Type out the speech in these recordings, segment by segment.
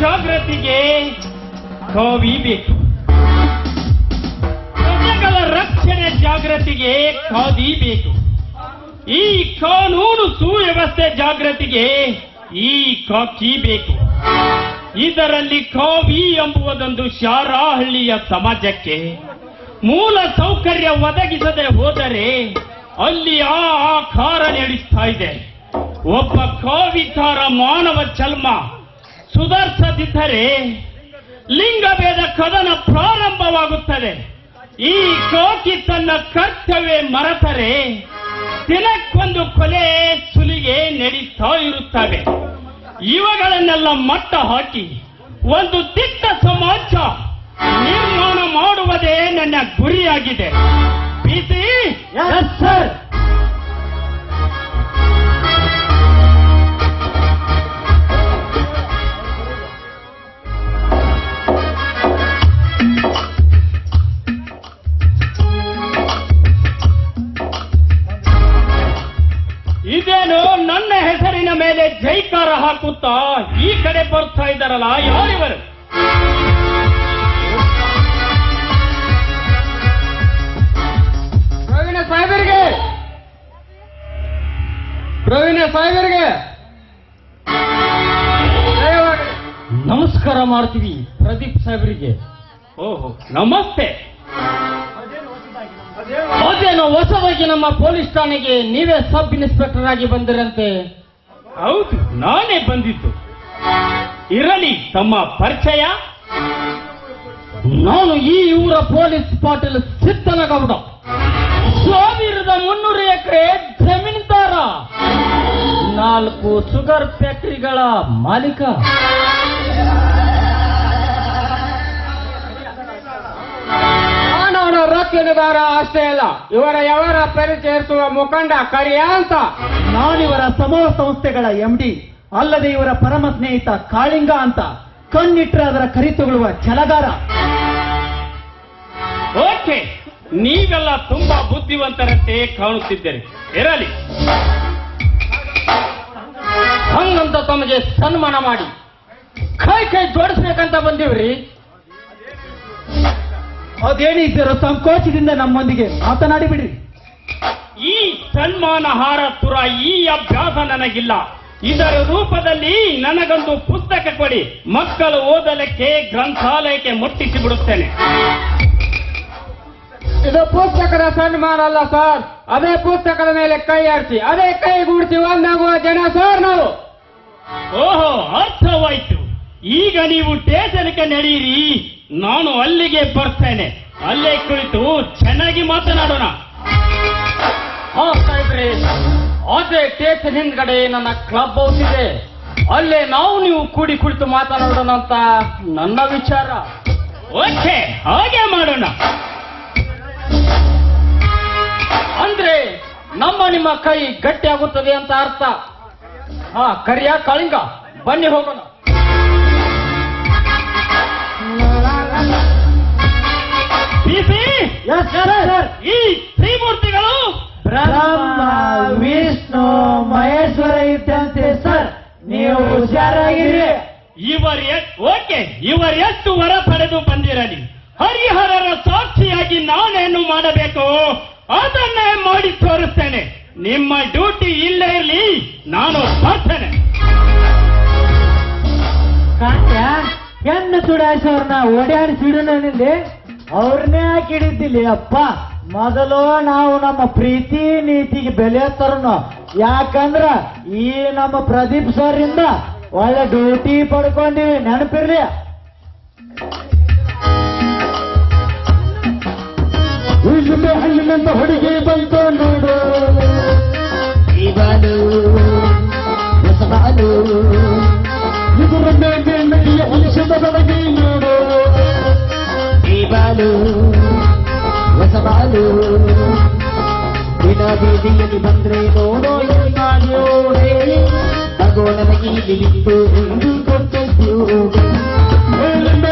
ಜಾಗೃತಿಗೆ ಕವಿ ಬೇಕು. ಪ್ರಜೆಗಳ ರಕ್ಷಣೆ ಜಾಗೃತಿಗೆ ಖಾದಿ ಬೇಕು. ಈ ಕಾನೂನು ಸುವ್ಯವಸ್ಥೆ ಜಾಗೃತಿಗೆ ಈ ಕಾಕಿ ಬೇಕು. ಇದರಲ್ಲಿ ಕಾವಿ ಎಂಬುವುದೊಂದು ಶಾರಾಹಳ್ಳಿಯ ಸಮಾಜಕ್ಕೆ ಮೂಲ ಸೌಕರ್ಯ ಒದಗಿಸದೆ ಹೋದರೆ ಅಲ್ಲಿ ಆ ಆಕಾರ ನಡೆಸ್ತಾ ಇದೆ. ಒಬ್ಬ ಕಾವಿತಾರ ಮಾನವ ಜನ್ಮ ಸುಧಾರಿಸದಿದ್ದರೆ ಲಿಂಗಭೇದ ಕದನ ಪ್ರಾರಂಭವಾಗುತ್ತದೆ. ಈ ಕೋಕಿ ತನ್ನ ಕರ್ತವ್ಯ ಮರೆತರೆ ದಿನಕ್ಕೊಂದು ಕೊಲೆ ಸುಲಿಗೆ ನಡೀತಾ ಇರುತ್ತವೆ. ಇವುಗಳನ್ನೆಲ್ಲ ಮಟ್ಟ ಹಾಕಿ ಒಂದು ದಿಟ್ಟ ಸಮಾಜ ನಿರ್ಮಾಣ ಮಾಡುವುದೇ ನನ್ನ ಗುರಿಯಾಗಿದೆ. ಸರ್ ಕಡೆ ಬರ್ತಾ ಇದ್ದಾರಲ್ಲ ಯಾರಿವರು ಪ್ರವೀಣ ಸಾಹೇಬರಿಗೆ. ಪ್ರವೀಣ ಸಾಹೇಬರಿಗೆ. ನಮಸ್ಕಾರ ಮಾಡ್ತೀವಿ ಪ್ರದೀಪ್ ಸಾಹೇಬರಿಗೆ. ಓಹೋ. ನಮಸ್ತೆ. ಅದೇನೋ ಹೊಸವಾಗಿ ನಮ್ಮ ಪೊಲೀಸ್ ಠಾಣೆಗೆ ನೀವೇ ಸಬ್ ಇನ್ಸ್ಪೆಕ್ಟರ್ ಆಗಿ ಬಂದಿರಂತೆ. ಹೌದು ನಾನೇ ಬಂದಿದ್ದು. ಇರಲಿ ತಮ್ಮ ಪರಿಚಯ. ನಾನು ಈ ಊರ ಪೊಲೀಸ್ ಪಾಟೀಲ್ ಸಿದ್ದನಗೌಡ. ಸಾವಿರದ ಮುನ್ನೂರು ಎಕರೆ ಜಮೀನ್ದಾರ. ನಾಲ್ಕು ಶುಗರ್ ಫ್ಯಾಕ್ಟರಿಗಳ ಮಾಲೀಕ. ಮಾನವನ ರಕ್ಷಣೆಗಾರ ಅಷ್ಟೇ ಅಲ್ಲ ಇವರ ಯವರ ಪರಿಚಯಿಸುವ ಮುಖಂಡ ಕರಿಯ ಅಂತ. ನಾನಿವರ ಸಮೂಹ ಸಂಸ್ಥೆಗಳ ಎಂಡಿ ಅಲ್ಲದೆ ಇವರ ಪರಮ ಸ್ನೇಹಿತ ಕಾಳಿಂಗ ಅಂತ ಕಣ್ಣಿಟ್ಟರೆ ಅದರ ಕರಿತುಗಳುವ ಛಲಗಾರ ಓಕೆ ನೀವೆಲ್ಲ ತುಂಬಾ ಬುದ್ಧಿವಂತರಂತೆ ಕಾಣುತ್ತಿದ್ದೇನೆ ಇರಲಿ. ಹಂಗಂತ ತಮಗೆ ಸನ್ಮಾನ ಮಾಡಿ. ಕೈ ಕೈ ಜೋಡಿಸ್ಬೇಕಂತ ಬಂದಿವ್ರಿ. ಅದೇನಿದ್ದೀರೋ ಸಂಕೋಚದಿಂದ ನಮ್ಮೊಂದಿಗೆ ಮಾತನಾಡಿ ಬಿಡ್ರಿ ಈ ಸನ್ಮಾನ ಹಾರ ತುರ ಈ ಅಭ್ಯಾಸ ನನಗಿಲ್ಲ. ಇದರ ರೂಪದಲ್ಲಿ ನನಗೊಂದು ಪುಸ್ತಕ ಕೊಡಿ. ಮಕ್ಕಳು ಓದಲಿಕ್ಕೆ ಗ್ರಂಥಾಲಯಕ್ಕೆ ಮುಟ್ಟಿಸಿ ಬಿಡುತ್ತೇನೆ ಇದು ಪುಸ್ತಕದ ಸನ್ಮಾನ ಅಲ್ಲ ಸರ್. ಅದೇ ಪುಸ್ತಕದ ಮೇಲೆ ಕೈ ಆಡಿಸಿ ಅದೇ ಕೈ ಗೂಡಿಸಿ ಒಂದಾಗುವ ಜನ ಸರ್ ನಾವು. ಓಹೋ ಅರ್ಥವಾಯ್ತು. ಈಗ ನೀವು ಸ್ಟೇಷನ್ಗೆ ನಡೆಯಿರಿ. ನಾನು ಅಲ್ಲಿಗೆ ಬರ್ತೇನೆ. ಅಲ್ಲೇ ಕುಳಿತು ಚೆನ್ನಾಗಿ ಮಾತನಾಡೋಣ. ಹಾ ಸಾಹೇಬ್ರೆ. ಅದೇ ಸ್ಟೇಷನ್ ಹಿಂದ್ಗಡೆ ನನ್ನ ಕ್ಲಬ್ ಹೌಸ್ ಇದೆ. ಅಲ್ಲೇ ನಾವು ನೀವು ಕೂಡಿ ಕುಳಿತು ಮಾತನಾಡೋಣ ಅಂತ ನನ್ನ ವಿಚಾರ. ಓಕೆ ಹಾಗೆ ಮಾಡೋಣ. ಅಂದ್ರೆ ನಮ್ಮ ನಿಮ್ಮ ಕೈ ಗಟ್ಟಿಯಾಗುತ್ತದೆ ಅಂತ ಅರ್ಥ. ಹಾ ಕರಿಯ ಕಳಿಂಗ ಬನ್ನಿ ಹೋಗೋಣ. ಈ ತ್ರಿಮೂರ್ತಿಗಳು ಬ್ರಹ್ಮ ವಿಷ್ಣು ಮಹೇಶ್ವರ ಇದ್ದಂತೆ ಸರ್ ನೀವು ಹುಷಾರಾಗಿರಿ. ಇವರ್ ಓಕೆ ಇವರ್ ಎಷ್ಟು ವರ ಪಡೆದು ಬಂದಿರಲಿ. ಹರಿಹರರ ಸಾಕ್ಷಿಯಾಗಿ ನಾನೇನು ಮಾಡಬೇಕು? ಅದನ್ನೇ ಮಾಡಿ ತೋರಿಸ್ತೇನೆ. ನಿಮ್ಮ ಡ್ಯೂಟಿ ಇಲ್ಲೇ ಇರಲಿ ನಾನು ಬರ್ತೇನೆ ಕಾಂತ್ಯ ಹೆಣ್ಣು ಚುಡಾಯಿಸೋರ್ನ ಓಡಾಡಿಸಿಡನಲ್ಲಿ ಅವ್ರನ್ನೇ ಹಾಕಿಡಿದ್ದಿಲ್ಲ ಅಪ್ಪ. ಮೊದಲು ನಾವು ನಮ್ಮ ಪ್ರೀತಿ ನೀತಿಗೆ ಬೆಲೆ ತರೋಣ ಯಾಕಂದ್ರ ಈ ನಮ್ಮ ಪ್ರದೀಪ್ ಸರ್ ಇಂದ ಒಳ್ಳೆ ಡ್ಯೂಟಿ ಪಡ್ಕೊಂಡಿವಿ. ನೆನಪಿರ್ಲಿ. ಹಣ್ಣಿನಂತ ಹುಡುಗಿ ಬಂತು ನೋಡು. ಇವನು ಹೊಸಬಾಲು ಇದರ ಮೇಲೆ ನದಿಯ ವಂಶದ ಬೆಳಗಿ ನೋಡು. ಇವನು ಹೊಸಬಾಲು ದಿನ ಬೀದಿಯಲ್ಲಿ ಬಂದ್ರೆ ನೋಡೋ ಯೋಡೆ ತಗೋ ನನಗೆ ಇಲ್ಲಿತ್ತು ಎಂದು ಕೊಟ್ಟದ್ದು ಮೇಲಿಂದ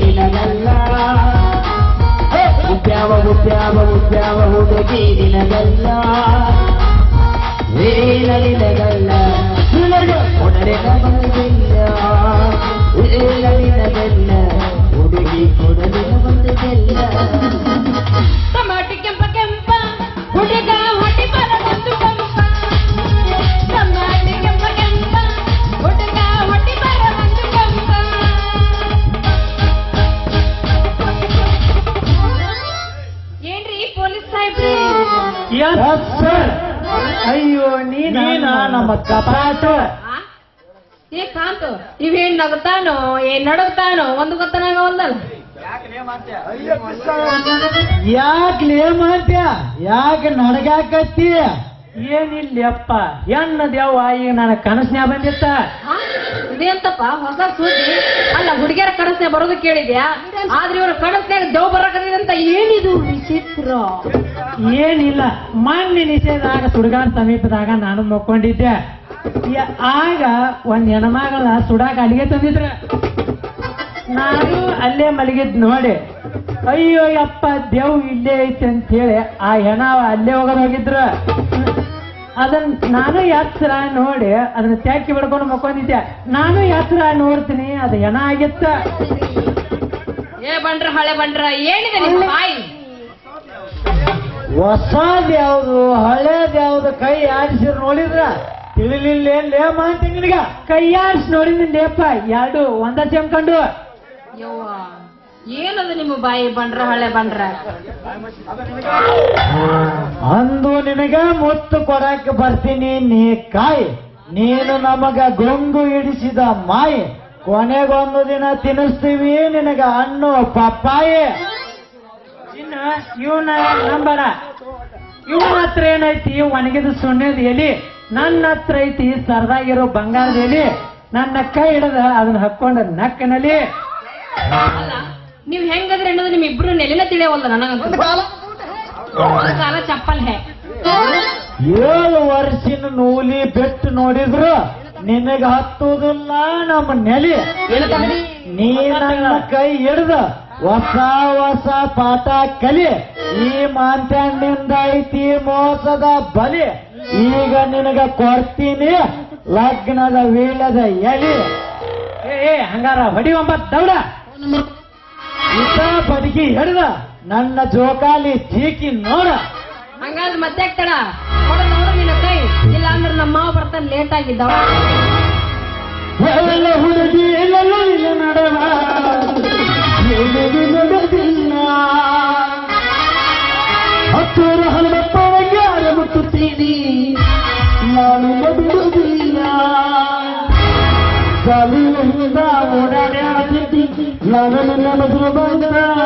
ನಿನಗಲ್ಲ ಹೇ, ಉದ್ಯಾವಹುದು ಜೀವಿನದಲ್ಲ ಉದ್ಯಾವ ಹುಡುಗಿ ಉದ್ಯಾವಹುದು ಜೀವಿನದಲ್ಲ ನಿನಗಲ್ಲ ಉಡರೆ ಬಂದಿಲ್ಲ ಏನ ನಿನಗಲ್ಲ ಹುಡುಗಿ ಕೊಡಲಿನ ಬಂದಿಲ್ಲ ಕೆಂಪ ಕೆಂಪ ಹುಡುಗ ನಗತಾನೋ ಏನ್ ನಡಗ್ತಾನೋ ಒಂದು ಗೊತ್ತನಾಗವಲ್ದಲ್ಲ ಯಾಕೆ ಮಾಡ್ತ್ಯ? ಯಾಕೆ ನಡಗಾಕತ್ತಿ ಏನಿಲ್ಲಪ್ಪ ಹೆಣ್ಣ ದೇವ ಈಗ ನನ್ನ ಕನಸ್ನ್ಯಾ ಬಂದಿತ್ತ? ಇದೆಂತಪ್ಪ ಹೊಸ ಸುದ್ದಿ. ಅಲ್ಲ ಹುಡುಗಿಯರ ಕನಸ್ನ ಬರೋದು ಕೇಳಿದ್ಯಾ? ಆದ್ರೆ ಇವ್ರ ದೇವ ದೇವ್ ಬರಕಂತ ಏನಿದು ವಿಚಿತ್ರ? ಏನಿಲ್ಲ ಮೊನ್ನೆ ನಿಷೇಧಾಗ ಸುಡುಗಾನ್ ಸಮೀಪದಾಗ ನಾನು ಮಕ್ಕೊಂಡಿದ್ದೆ. ಆಗ ಒಂದ್ ಹೆಣ್ಮಗಳ ಸುಡಾಕ ಅಡಿಗೆ ತಂದಿದ್ರ. ನಾನು ಅಲ್ಲೇ ಮಲಗಿದ್ ನೋಡಿ ಅಯ್ಯೋ ಅಪ್ಪ ದೇವ್ ಇಲ್ಲೇ ಐತೆ ಅಂತ ಹೇಳಿ ಆ ಹೆಣ ಅಲ್ಲೇ ಹೋಗೋದು ಹೋಗಿದ್ರು. ಅದನ್ ನಾನು ಯಾತ್ರ ನೋಡಿ ಅದನ್ನ ತ್ಯಾಕಿ ಬಿಡ್ಕೊಂಡು ಮಕ್ಕೊಂಡಿದ್ದೆ. ನಾನು ಯಾತ್ರ ನೋಡ್ತೀನಿ ಅದು ಹೆಣ ಆಗಿತ್ತ. ಏ ಬಂಡ್ರ ಹಳೆ ಬಂಡ್ರ ಏನಿದೆ ನಿಮ್ಮ ಬಾಯಿ? ಹೊಸದ್ ಯಾವ್ದು ಹಳೇದ್ ಯಾವ್ದು ಕೈ ಆಡಿಸಿರ್ ನೋಡಿದ್ರ? ತಿಳಿಲಿಲ್ಲ ಲೇ ಮಾಡ್ತೀನಿ ನಿನಗ ಕೈ ಆಡಿಸಿ ಅಪ್ಪ ಎರಡು ಒಂದ ಚೆಮ್ಕೊಂಡು ಯವ್ವ ಏನದು ನಿಮ್ಮ ಬಾಯಿ ಬಂಡ್ರ ಹಳೆ ಬಂಡ್ರ? ಅಂದು ನಿನಗ ಮುತ್ತು ಕೊಡಕ್ ಬರ್ತೀನಿ ನೀ ಕಾಯಿ. ನೀನು ನಮಗ ಗೊಂಗು ಹಿಡಿಸಿದ ಮಾಯಿ. ಕೊನೆಗೊಂದು ದಿನ ತಿನ್ನಿಸ್ತೀವಿ ನಿನಗ ಹಣ್ಣು ಪಪ್ಪಾಯಿ. ಇನ್ನ ಇವನ ನಂಬರ. ಇವು ಮಾತ್ರ ಏನೈತಿ? ಒಣಗಿದ ಸುಣ್ಣದ ಎಲಿ. ನನ್ನ ಹತ್ರ ಐತಿ ಸರ್ದಾಗಿರೋ ಬಂಗಾರದಲ್ಲಿ ನನ್ನ ಕೈ ಹಿಡದ ಅದನ್ನ ಹಾಕೊಂಡ ನಕ್ಕನಲ್ಲಿ. ನೀವ್ ಹೆಂಗಂದ್ರೆ ಅನ್ನೋದು ನಿಮ್ ಇಬ್ರು ನೆಲೆನ ತಿಳಿಯವಲ್ಲ ನನಗಂತೂ. ಕಾಲ ಚಪ್ಪಲ್ ಹೇ. ಏಳು ವರ್ಷಿನ ನೂಲಿ ಬೆಟ್ಟು ನೋಡಿದ್ರು ನಿನಗ ಹತ್ತುದಿಲ್ಲ ನಮ್ಮ ನೆಲೆ. ನೀ ನನ್ನ ಕೈ ಹಿಡ್ದ ಹೊಸ ಹೊಸ ಪಾಠ ಕಲಿ. ಈ ಮಾಂತ್ಯಂಡಿಂದ ಐತಿ ಮೋಸದ ಬಲಿ. ಈಗ ನಿನಗ ಕೊಡ್ತೀನಿ ಲಗ್ನದ ವೀಳದ ಎಲಿ. ಏ ಹಂಗಾರ ಹೊಡಿ ಒಂಬತ್ ದೌಡ. ಇದ ಬದುಕಿ ಹಿಡಿದ ನನ್ನ ಜೋಕಾಲಿ ಚೀಕಿ ನೋಡ. ಹಂಗಾದ್ ಮತ್ತೆ ತಡ ನೋಡು ನಿನ್ನ ಕೈ. ಇಲ್ಲ ಅಂದ್ರೆ ನಮ್ಮ ಮಾವ ಬರ್ತಾನೆ ಲೇಟ್ ಆಗಿದ್ದವ. ಹುಡುಗಿ ಇಲ್ಲ ನಡವ. ಓಡಾಡ್ಯಾಡ್ತಿದ್ದಿ ನಾನು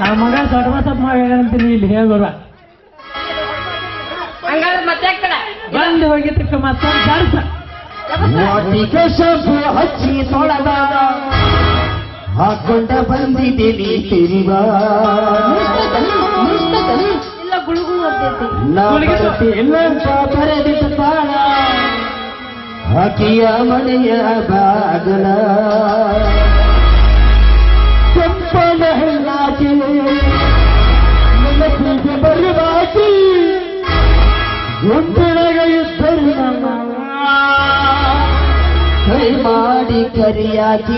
ನಮ್ಮ ಮಗ ದೊಡ್ಡ ಬಸಪ್ಪ ಹೇಳ್ತೀನಿ ಇಲ್ಲಿ ಹೇಳೋರ ಬಂದು ಹೋಗಿದ್ದಕ್ಕೆ ಮತ್ತೊಂದು ಜಾರ್ಸ ವಾಟಿಕೆ ಹಚ್ಚಿ ತೊಳೆದ ಹಾಕೊಂಡ ಬಂದಿದ್ದೀನಿ ತಿರಿವ ಇನ್ನೊಂದು ಮನೆಯ ಬಾಗಲ. மரியாதை